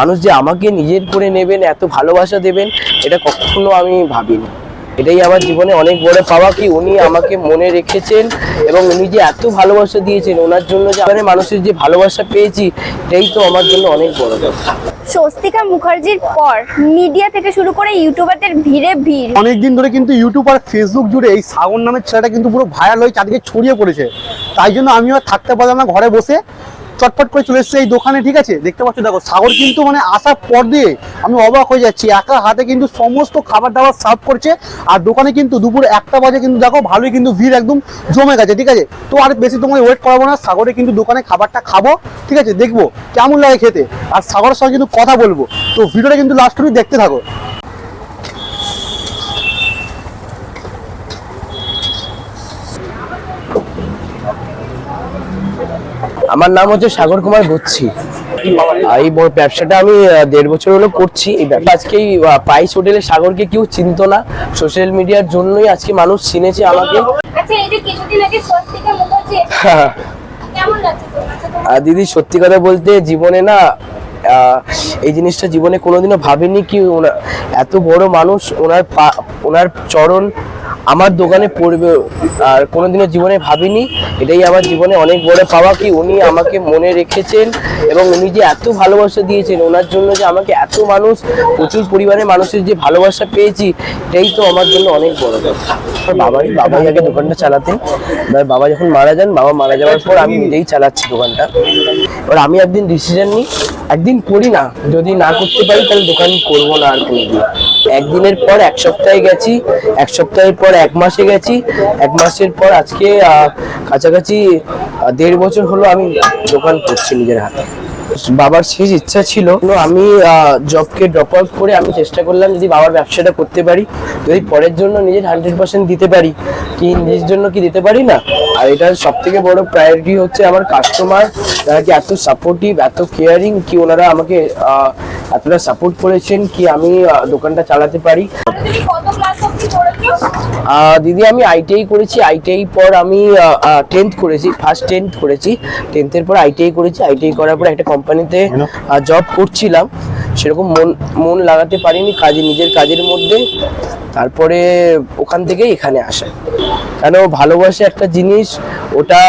মানুষ যে আমাকে নিজের করে নেবেন এত ভালোবাসা দেবেন এটা কখনো আমি ভাবিনি। এটাই আমার জীবনে অনেক বড় পাওয়া কি উনি আমাকে মনে রেখেছেন এবং উনি যে এত ভালোবাসা দিয়েছেন ওনার জন্য যে আমি মানুষের যে ভালোবাসা পেয়েছি এটাই তো আমার জন্য অনেক বড় কথা। স্বস্তিকা মুখার্জির পর মিডিয়া থেকে শুরু করে ইউটিউবারদের ভিড়ে ভিড়। অনেকদিন ধরে কিন্তু ইউটিউব আর ফেসবুক জুড়ে এই সাগর নামের ছেলেটা কিন্তু পুরো ভাইরাল হয়ে চারদিকে ছড়িয়ে পড়েছে। তাই জন্য আমিও আর থাকতে পারলাম না ঘরে বসে। চটপট করে চলে এসেছে এই দোকানে, ঠিক আছে? দেখতে পাচ্ছ, দেখো, সাগর কিন্তু মানে আসার পর দিয়ে আমি অবাক হয়ে যাচ্ছি। একা হাতে কিন্তু সমস্ত খাবার দাবার সার্ভ করছে, আর দোকানে কিন্তু দুপুর একটা বাজে কিন্তু দেখো, ভালোই কিন্তু ভিড় একদম জমে গেছে, ঠিক আছে? তো আর বেশি তোমায় ওয়েট করাবো না, সাগরে কিন্তু দোকানে খাবারটা খাব, ঠিক আছে? দেখব, কেমন লাগে খেতে? আর সাগরের সঙ্গে কিন্তু কথা বলব। তো ভিডিওটা কিন্তু লাস্ট অব্দি দেখতে থাকো। আমার নাম হচ্ছে সাগর কুমার আর এই ব্যবসাটা আমি দেড় বছর হলো করছি। এই ব্যবসা আজকে এই পাইস হোটেলে সাগরকে কেউ চিনতো না। সোশ্যাল মিডিয়ার জন্যই আজকে মানুষ চিনেছে আমাকে। আচ্ছা দিদি সত্যি কথা বলতে জীবনে না এই জিনিসটা জীবনে কোনোদিনও ভাবিনি কি এত বড় মানুষ ওনার পা ওনার চরণ আমার দোকানে পড়বে, আর কোনোদিনও জীবনে ভাবিনি। এটাই আমার জীবনে অনেক বড় পাওয়া কি উনি আমাকে মনে রেখেছেন এবং উনি যে এত ভালোবাসা দিয়েছেন, ওনার জন্য যে আমাকে এত মানুষ, প্রচুর পরিমাণে মানুষের যে ভালোবাসা পেয়েছি, এটাই তো আমার জন্য অনেক বড় কথা। আমার বাবাই বাবাই আগে দোকানটা চালাতেন। এবার বাবা যখন মারা যান, বাবা মারা যাওয়ার পর আমি নিজেই চালাচ্ছি দোকানটা। এবার আমি একদিন ডিসিশন নিই, একদিন করি না। যদি না করতে পারি, তাহলে দোকান করব না আর কোনোদিন। একদিনের পর এক সপ্তাহে গেছি, এক সপ্তাহের পর এক মাসে গেছি, এক মাসের পর আজকে কাছাকাছি দেড় বছর হলো আমি দোকান করছি নিজের হাতে। বাবার শেষ ইচ্ছা ছিল আমি জবকে ড্রপ আউট করে আমি চেষ্টা করলাম যদি বাবার ব্যবসাটা করতে পারি, যদি পরের জন্য নিজের হান্ড্রেড পার্সেন্ট দিতে পারি, কি নিজের জন্য কি দিতে পারি না আর এটা সব থেকে বড় প্রায়োরিটি হচ্ছে আমার কাস্টমার যারা কি এত সাপোর্টিভ এত কেয়ারিং কি ওনারা আমাকে এতটা সাপোর্ট করেছেন কি আমি দোকানটা চালাতে পারি। তুমি কত ক্লাস অবধি পড়েছো? দিদি আমি আইটিআই করেছি। আইটিআই পর আমি টেন্থ করেছি ফার্স্ট টেন্থ করেছি। টেন্থের পর আইটিআই করেছি। আইটিআই করার পর একটা কোম্পানিতে জব করছিলাম। সেরকম মন মন লাগাতে পারিনি কাজে নিজের কাজের মধ্যে। তারপরে ওখান থেকেই এখানে আসা। কেন ভালোবাসা একটা জিনিস ওটা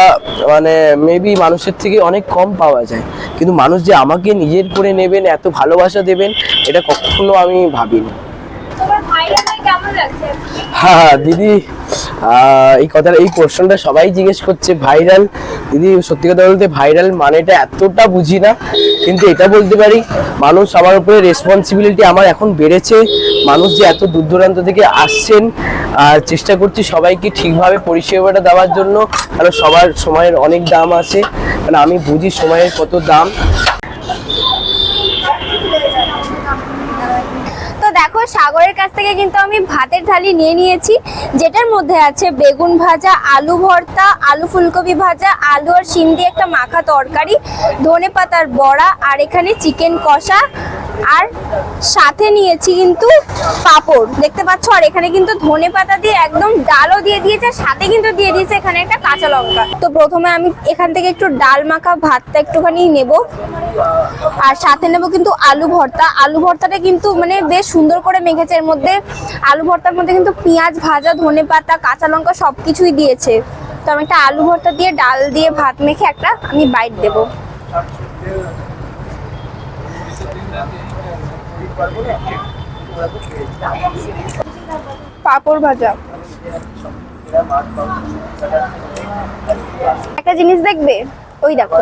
মানে মেবি মানুষের থেকে অনেক কম পাওয়া যায়। কিন্তু মানুষ যে আমাকে নিজের করে নেবেন এত ভালোবাসা দেবেন এটা কখনো আমি ভাবিনি। লাগছে? হ্যাঁ দিদি এই কথাটা এই প্রশ্নটা সবাই জিজ্ঞেস করছে ভাইরাল দিদি সত্যি কথা বলতে ভাইরাল মানেটা এতটা বুঝি না কিন্তু এটা বলতে পারি মানুষ আমার উপরে রেসপন্সিবিলিটি আমার এখন বেড়েছে। মানুষ যে এত দূর দূরান্ত থেকে আসছেন আর চেষ্টা করছি সবাইকে ঠিকভাবে পরিষেবাটা দেওয়ার জন্য, কারণ সবার সময়ের অনেক দাম আছে। কারণ আমি বুঝি সময়ের কত দাম। তো দেখো, সাগরের কাছ থেকে কিন্তু আমি ভাতের থালি নিয়ে নিয়েছি, যেটার মধ্যে আছে বেগুন ভাজা, আলু ভর্তা, আলু ফুলকপি ভাজা, আলু আর শিম দিয়ে একটা মাখা তরকারি ধনে পাতার বড়া, আর এখানে চিকেন কষা আর সাথে নিয়েছি কিন্তু পাঁপড়। দেখতে পাচ্ছ? আর এখানে কিন্তু ধনে পাতা দিয়ে একদম ডালও দিয়ে দিয়েছে, সাথে কিন্তু দিয়ে দিয়েছে এখানে একটা কাঁচা লঙ্কা। তো প্রথমে আমি এখান থেকে একটু ডাল মাখা ভাতটা একটুখানি নেব। আর সাথে নেব কিন্তু আলু ভর্তা। আলু ভর্তাটা কিন্তু মানে বেশ সুন্দর করে মেখেছে। এর মধ্যে আলু ভর্তার মধ্যে কিন্তু পেঁয়াজ ভাজা, ধনে পাতা, কাঁচা লঙ্কা সব কিছুই দিয়েছে। তো আমি একটা আলু ভর্তা দিয়ে, ডাল দিয়ে ভাত মেখে একটা আমি বাইট দেবো। পাঁপড় ভাজা। একটা জিনিস দেখবে? ওই দেখো।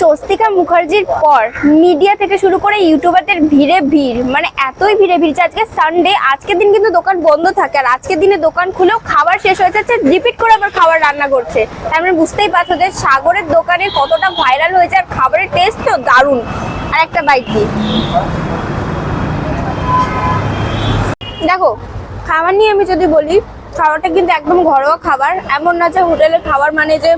স্বস্তিকা মুখার্জির পর মিডিয়া থেকে শুরু করে ইউটিউবারদের ভিড়ে ভিড়। মানে এতই ভিড়ে ভিড় যে আজকে সানডে আজকের দিন কিন্তু দোকান বন্ধ থাকে আর আজকের দিনে দোকান খুলেও খাবার শেষ হয়ে যাচ্ছে রিপিট করে আবার খাবার রান্না করছে। তার মানে বুঝতেই পারছ যে সাগরের দোকানে কতটা ভাইরাল হয়েছে আর খাবারের টেস্ট তো দারুণ। আর একটা বাইক দিই। দেখো, খাবার নিয়ে আমি যদি বলি খাবারটা কিন্তু একদম ঘরোয়া খাবার। এমন না যে হোটেলের খাবার মানে যে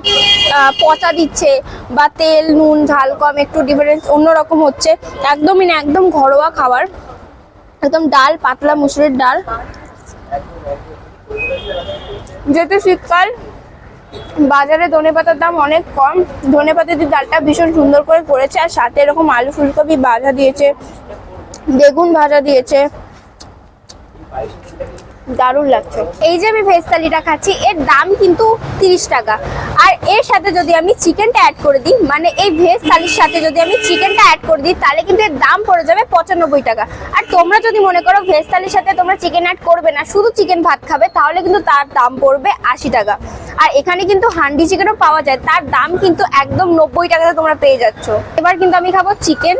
পচা দিচ্ছে বা তেল, নুন, ঝাল কম, একটু ডিফারেন্স অন্যরকম হচ্ছে। একদমই না, একদম ঘরোয়া খাবার। একদম ডাল, পাতলা মুসুরির ডাল। যেহেতু শীতকাল, বাজারে ধনে পাতার দাম অনেক কম। ধনে পাতা দিয়ে ডালটা ভীষণ সুন্দর করে করেছে আর সাথে এরকম আলু ফুলকপি ভাজা দিয়েছে, বেগুন ভাজা দিয়েছে। দারুণ লাগছে। এই যে আমি ভেজ থালিটা খাচ্ছি, এর দাম কিন্তু তিরিশ টাকা। আর এর সাথে যদি আমি চিকেনটা অ্যাড করে দিই মানে এই ভেজ থালির সাথে যদি আমি চিকেনটা অ্যাড করে দিই, তাহলে কিন্তু এর দাম পড়ে যাবে পঁচানব্বই টাকা। আর তোমরা যদি মনে করো ভেজ থালির সাথে তোমরা চিকেন অ্যাড করবে না, শুধু চিকেন ভাত খাবে, তাহলে কিন্তু তার দাম পড়বে আশি টাকা। আর এখানে কিন্তু হান্ডি চিকেনও পাওয়া যায়, তার দাম কিন্তু একদম নব্বই টাকাতে তোমরা পেয়ে যাচ্ছ। এবার কিন্তু আমি খাব চিকেন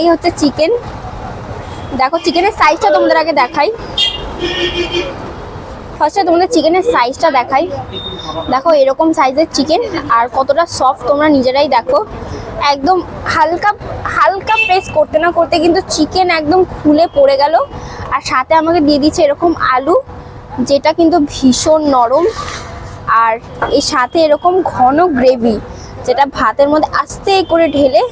এই হচ্ছে চিকেন দেখো চিকেনের সাইজটা তোমাদের আগে দেখাই। ফার্স্টে তোমাদের চিকেনের সাইজটা দেখাই। দেখো এরকম সাইজের চিকেন আর কতটা সফট তোমরা নিজেরাই দেখো। একদম হালকা হালকা প্রেস করতে না করতে কিন্তু চিকেন একদম খুলে পড়ে গেল। আর সাথে আমাকে দিয়ে দিচ্ছে এরকম আলু, যেটা কিন্তু ভীষণ নরম। আর এর সাথে এরকম ঘন গ্রেভি যেটা ভাতের মধ্যে আস্তে করে ঢেলে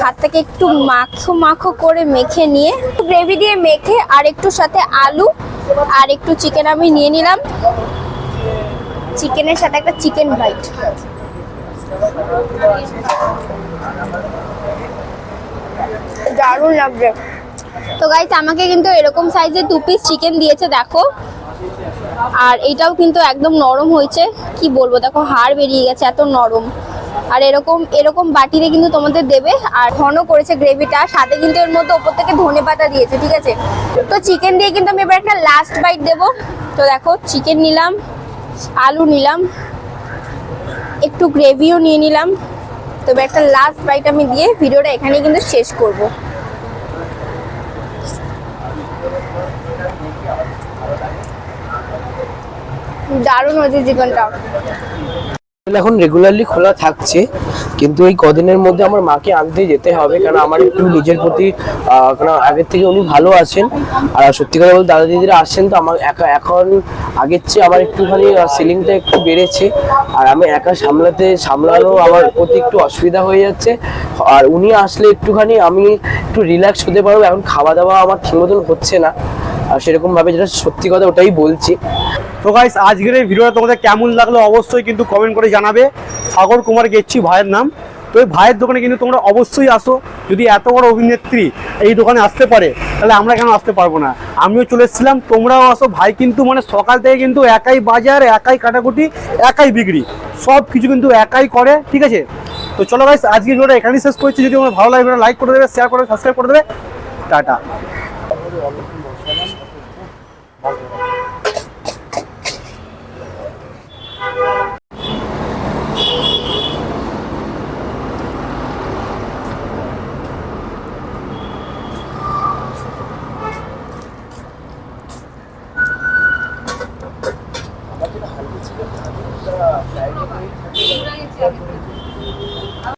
ভাতটাকে একটু মাখো মাখো করে মেখে নিয়ে গ্রেভি দিয়ে মেখে আর একটু সাথে আলু আর একটু চিকেন আমি নিয়ে নিলাম। চিকেনের সাথে একটা চিকেন বাইট দারুণ লাগছে তো গাইস আমাকে কিন্তু এরকম সাইজের দু পিস চিকেন দিয়েছে, দেখো। আর এটাও কিন্তু একদম নরম হয়েছে। কি বলব, দেখো, হাড় বেরিয়ে গেছে, এত নরম। আর এরকম এরকম বাটিতে কিন্তু তোমাদের দেবে। আর ঘন করেছে গ্রেভিটা সাথে কিন্তু এর মধ্যে ওপর থেকে ধনে পাতা দিয়েছে, ঠিক আছে? তো চিকেন দিয়ে কিন্তু আমি এবার একটা লাস্ট বাইট দেবো। তো দেখো চিকেন নিলাম, আলু নিলাম, একটু গ্রেভিও নিয়ে নিলাম। তো এবার একটা লাস্ট বাইট আমি দিয়ে ভিডিওটা এখানেই কিন্তু শেষ করব। দারুণ হয়েছে চিকেনটা এখন রেগুলারলি খোলা থাকছে, কিন্তু এই কদিনের মধ্যে আমার মাকে আনতে যেতে হবে, কারণ আমার একটু নিজের প্রতি কারণ আগের থেকে উনি ভালো আছেন। আর সত্যি কথা বলতে দাদা দিদিরা আসছেন তো আমার একা, এখন আগের চেয়ে আমার একটুখানি সিলিংটা একটু বেড়েছে। আর আমি একা সামলাতে, সামলানো আমার প্রতি একটু অসুবিধা হয়ে যাচ্ছে। আর উনি আসলে একটুখানি আমি একটু রিল্যাক্স হতে পারব, এখন খাওয়া দাওয়া আমার ঠিক মতন হচ্ছে না। আর সেরকম ভাবে যেটা সত্যি কথা ওটাই বলছি। তো গাইস আজকের এই ভিডিওটা তোমাদের কেমন লাগল অবশ্যই কিন্তু কমেন্ট করে জানাবে। সাগর কুমার গেচ্ছি, ভাইয়ের নাম। তো এই ভাইয়ের দোকানে কিন্তু তোমরা অবশ্যই আসো। যদি এত বড় অভিনেত্রী এই দোকানে আসতে পারে, তাহলে আমরা কেন আসতে পারব না? আমিও চলে এসেছিলাম, তোমরাও আসো। ভাই কিন্তু মানে সকাল থেকে কিন্তু একাই বাজার, একাই কাটাকুটি, একাই বিক্রি। সব কিছু কিন্তু একাই করে, ঠিক আছে? তো চলো গাইস আজকে ভিডিওটা এখানেই শেষ করছি। যদি তোমার ভালো লাগে লাইক করে দেবে শেয়ার করে সাবস্ক্রাইব করে দেবে। টাটা।